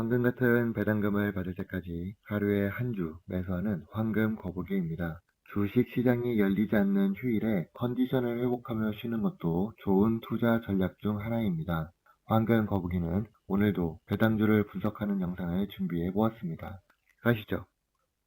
황금 같은 배당금을 받을 때까지 하루에 한 주 매수하는 황금 거북이입니다. 주식 시장이 열리지 않는 휴일에 컨디션을 회복하며 쉬는 것도 좋은 투자 전략 중 하나입니다. 황금 거북이는 오늘도 배당주를 분석하는 영상을 준비해 보았습니다. 가시죠.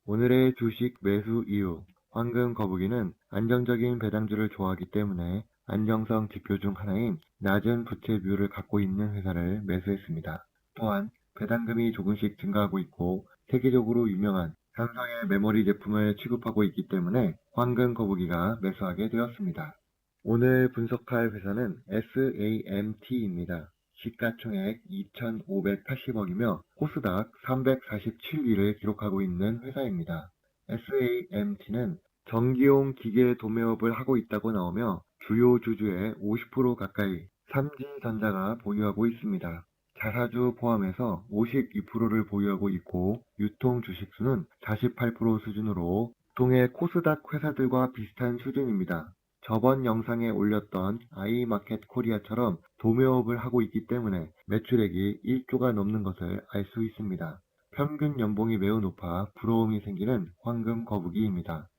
오늘의 주식 매수 이유. 황금 거북이는 안정적인 배당주를 좋아하기 때문에 안정성 지표 중 하나인 낮은 부채 비율을 갖고 있는 회사를 매수했습니다. 또한 배당금이 조금씩 증가하고 있고 세계적으로 유명한 삼성의 메모리 제품을 취급하고 있기 때문에 황금 거북이가 매수하게 되었습니다. 오늘 분석할 회사는 SAMT입니다. 시가총액 2,580억이며 코스닥 347위를 기록하고 있는 회사입니다. SAMT는 전기용 기계 도매업을 하고 있다고 나오며 주요 주주의 50% 가까이 삼지전자가 보유하고 있습니다. 자사주 포함해서 52%를 보유하고 있고 유통 주식수는 48% 수준으로 동해 코스닥 회사들과 비슷한 수준입니다. 저번 영상에 올렸던 아이마켓 코리아처럼 도매업을 하고 있기 때문에 매출액이 1조가 넘는 것을 알 수 있습니다. 평균 연봉이 매우 높아 부러움이 생기는 황금 거북이입니다.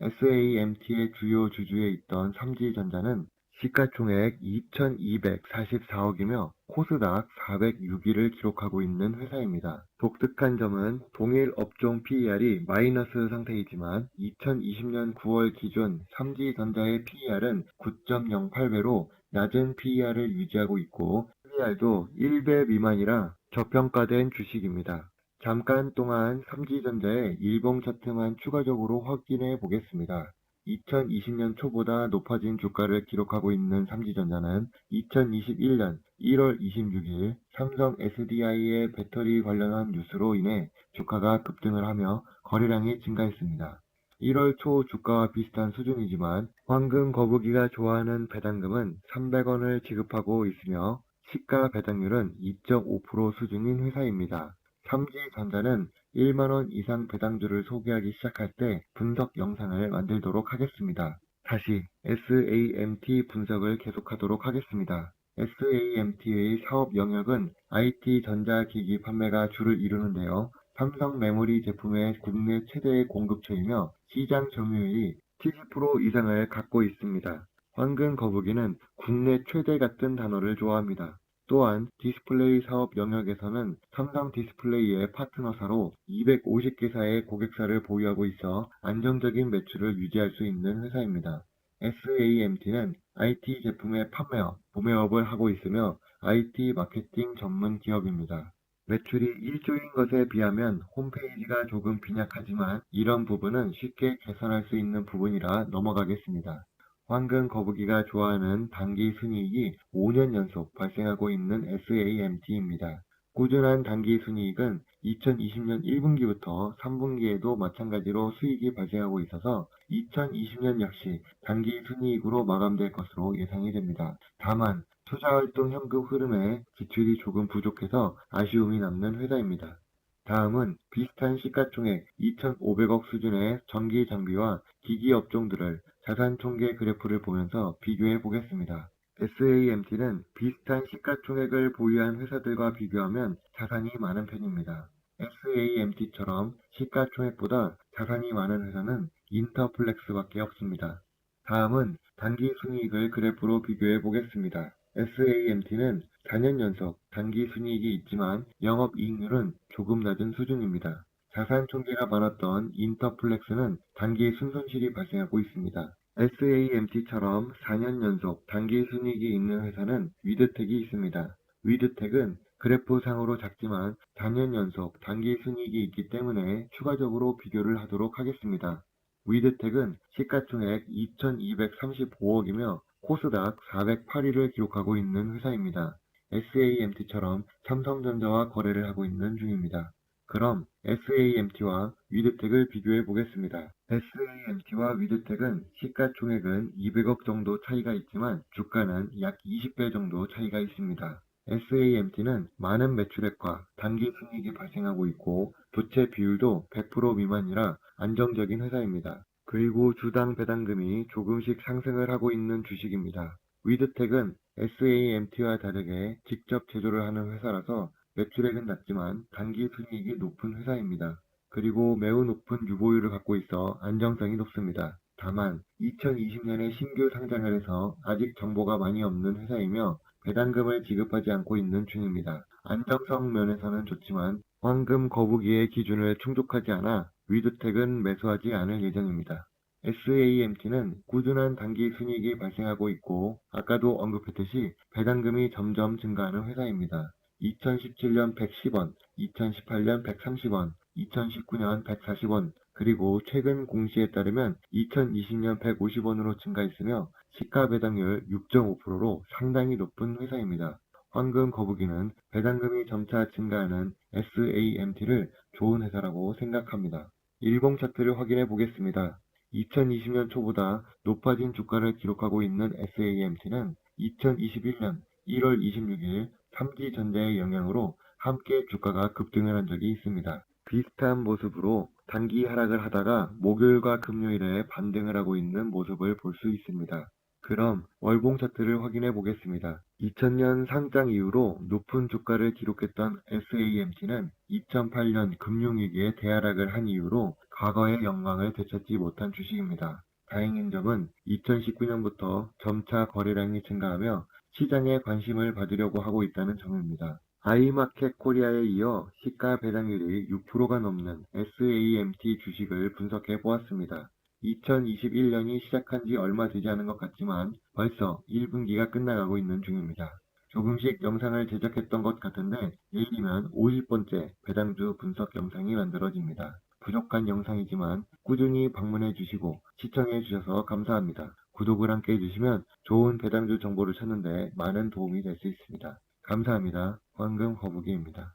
SAMT의 주요 주주에 있던 삼지전자는 시가총액 2,244억이며 코스닥 406위를 기록하고 있는 회사입니다. 독특한 점은 동일 업종 PER이 마이너스 상태이지만 2020년 9월 기준 삼지전자의 PER은 9.08배로 낮은 PER을 유지하고 있고 PER도 1배 미만이라 저평가된 주식입니다. 잠깐 동안 삼지전자의 일봉 차트만 추가적으로 확인해 보겠습니다. 2020년 초보다 높아진 주가를 기록하고 있는 삼지전자는 2021년 1월 26일 삼성 SDI의 배터리 관련한 뉴스로 인해 주가가 급등을 하며 거래량이 증가했습니다. 1월 초 주가와 비슷한 수준이지만 황금 거북이가 좋아하는 배당금은 300원을 지급하고 있으며 시가 배당률은 2.5% 수준인 회사입니다. 삼지전자는 1만원 이상 배당주를 소개하기 시작할 때 분석 영상을 만들도록 하겠습니다. 다시 SAMT 분석을 계속하도록 하겠습니다. SAMT의 사업 영역은 IT 전자기기 판매가 주를 이루는데요. 삼성 메모리 제품의 국내 최대의 공급처이며 시장 점유율이 70% 이상을 갖고 있습니다. 황금 거북이는 국내 최대 같은 단어를 좋아합니다. 또한 디스플레이 사업 영역에서는 삼성 디스플레이의 파트너사로 250개사의 고객사를 보유하고 있어 안정적인 매출을 유지할 수 있는 회사입니다. SAMT는 IT 제품의 판매업, 구매업을 하고 있으며 IT 마케팅 전문 기업입니다. 매출이 1조인 것에 비하면 홈페이지가 조금 빈약하지만 이런 부분은 쉽게 개선할 수 있는 부분이라 넘어가겠습니다. 황금 거북이가 좋아하는 단기 순이익이 5년 연속 발생하고 있는 SAMT입니다. 꾸준한 단기 순이익은 2020년 1분기부터 3분기에도 마찬가지로 수익이 발생하고 있어서 2020년 역시 단기 순이익으로 마감될 것으로 예상이 됩니다. 다만 투자활동 현금 흐름에 지출이 조금 부족해서 아쉬움이 남는 회사입니다. 다음은 비슷한 시가총액 2,500억 수준의 전기 장비와 기기 업종들을 자산 총계 그래프를 보면서 비교해 보겠습니다. SAMT는 비슷한 시가총액을 보유한 회사들과 비교하면 자산이 많은 편입니다. SAMT처럼 시가총액보다 자산이 많은 회사는 인터플렉스밖에 없습니다. 다음은 단기 순이익을 그래프로 비교해 보겠습니다. SAMT는 4년 연속 단기 순이익이 있지만 영업이익률은 조금 낮은 수준입니다. 자산 총계가 많았던 인터플렉스는 단기 순손실이 발생하고 있습니다. SAMT처럼 4년 연속 단기 순이익이 있는 회사는 위드텍이 있습니다. 위드텍은 그래프상으로 작지만 4년 연속 단기 순이익이 있기 때문에 추가적으로 비교를 하도록 하겠습니다. 위드텍은 시가총액 2235억이며 코스닥 408위를 기록하고 있는 회사입니다. SAMT처럼 삼성전자와 거래를 하고 있는 중입니다. 그럼 SAMT와 위드텍을 비교해 보겠습니다. SAMT와 위드텍은 시가총액은 200억 정도 차이가 있지만 주가는 약 20배 정도 차이가 있습니다. SAMT는 많은 매출액과 단기 순이익이 발생하고 있고 부채 비율도 100% 미만이라 안정적인 회사입니다. 그리고 주당 배당금이 조금씩 상승을 하고 있는 주식입니다. 위드텍은 SAMT와 다르게 직접 제조를 하는 회사라서 매출액은 낮지만 단기 순이익이 높은 회사입니다. 그리고 매우 높은 유보율을 갖고 있어 안정성이 높습니다. 다만 2020년에 신규 상장을 해서 아직 정보가 많이 없는 회사이며 배당금을 지급하지 않고 있는 중입니다. 안정성 면에서는 좋지만 황금 거북이의 기준을 충족하지 않아 위주택은 매수하지 않을 예정입니다. SAMT는 꾸준한 단기 순이익이 발생하고 있고 아까도 언급했듯이 배당금이 점점 증가하는 회사입니다. 2017년 110원, 2018년 130원, 2019년 140원, 그리고 최근 공시에 따르면 2020년 150원으로 증가했으며 시가 배당률 6.5%로 상당히 높은 회사입니다. 황금 거북이는 배당금이 점차 증가하는 SAMT를 좋은 회사라고 생각합니다. 일봉 차트를 확인해 보겠습니다. 2020년 초보다 높아진 주가를 기록하고 있는 SAMT는 2021년 1월 26일 삼지전자의 영향으로 함께 주가가 급등을 한 적이 있습니다. 비슷한 모습으로 단기 하락을 하다가 목요일과 금요일에 반등을 하고 있는 모습을 볼 수 있습니다. 그럼 월봉 차트를 확인해 보겠습니다. 2000년 상장 이후로 높은 주가를 기록했던 SAMT는 2008년 금융위기에 대하락을 한 이후로 과거의 영광을 되찾지 못한 주식입니다. 다행인 점은 2019년부터 점차 거래량이 증가하며 시장에 관심을 받으려고 하고 있다는 점입니다. 아이마켓 코리아에 이어 시가 배당률이 6%가 넘는 SAMT 주식을 분석해 보았습니다. 2021년이 시작한 지 얼마 되지 않은 것 같지만 벌써 1분기가 끝나가고 있는 중입니다. 조금씩 영상을 제작했던 것 같은데 내일이면 50번째 배당주 분석 영상이 만들어집니다. 부족한 영상이지만 꾸준히 방문해 주시고 시청해 주셔서 감사합니다. 구독을 함께 해주시면 좋은 배당주 정보를 찾는데 많은 도움이 될 수 있습니다. 감사합니다. 황금 거북이입니다.